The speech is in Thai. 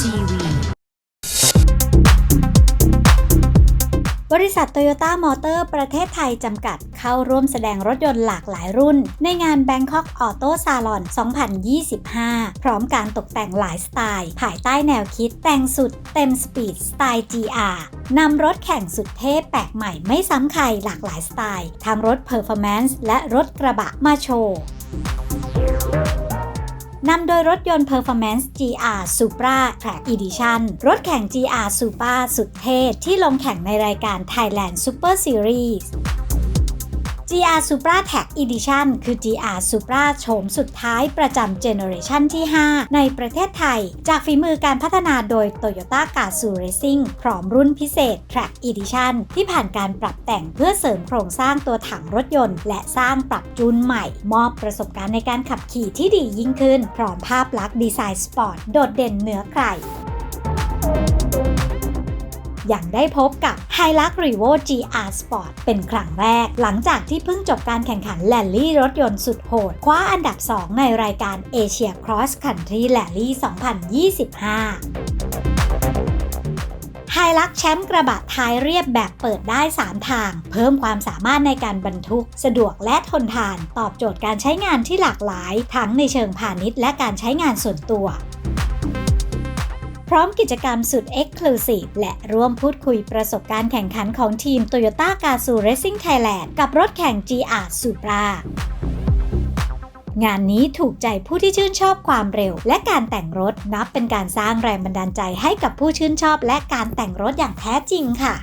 TV บริษัทโตโยต้ามอเตอร์ประเทศไทยจำกัดเข้าร่วมแสดงรถยนต์หลากหลายรุ่น ในงาน Bangkok Auto Salon 2025 พร้อมการตกแต่งหลายสไตล์ ภายใต้แนวคิดแต่งสุดเต็มสปีดสไตล์ GR นำรถแข่งสุดเทพแปลกใหม่ไม่ซ้ำใครหลากหลายสไตล์ ทั้งรถ Performance และรถกระบะมาโชว์ นำโดยรถยนต์ Performance GR Supra Track Edition รถแข่ง GR Supra สุดเท่ที่ลงแข่งในรายการ Thailand Super Series GR Supra Tag Edition คือ GR Supra โฉมสุดท้ายประจำเจเนอเรชันที่ 5 ในประเทศไทย จากฝีมือการพัฒนาโดย Toyota Gazoo Racing พร้อมรุ่นพิเศษ Track Edition ที่ผ่านการปรับแต่งเพื่อเสริมโครงสร้างตัวถังรถยนต์ และสร้างปรับจูนใหม่ มอบประสบการณ์ในการขับขี่ที่ดียิ่งขึ้น พร้อมภาพลักษณ์ดีไซน์สปอร์ตโดดเด่นเหนือใคร อย่างได้พบกับ h i l u x r e v o GR Sport เป็นครั้งแรก หลังจากที่เพิ่งจบการแข่งขันแลนลี่รถยนต์สุดโหด คว้าอันดับ 2 ในรายการ Asia Cross Country Rally 2025ไฮลักแชมป์กระบะท้ายเรียบแบบเปิดได้ 3 ทาง เพิ่มความสามารถในการบรรทุก สะดวกและทนทาน ตอบโจทย์การใช้งานที่หลากหลาย ทั้งในเชิงพาณิชย์และการใช้งานส่วนตัว พร้อมกิจกรรมสุด Exclusive และร่วมพูดคุยประสบการณ์แข่งขันของทีม Toyota Gazoo Racing Thailand กับรถแข่ง GR Supra งานนี้ถูกใจผู้ที่ชื่นชอบความเร็ว และการแต่งรถนับเป็นการสร้างแรงบันดาลใจให้กับผู้ชื่นชอบ และการแต่งรถอย่างแท้จริงค่ะ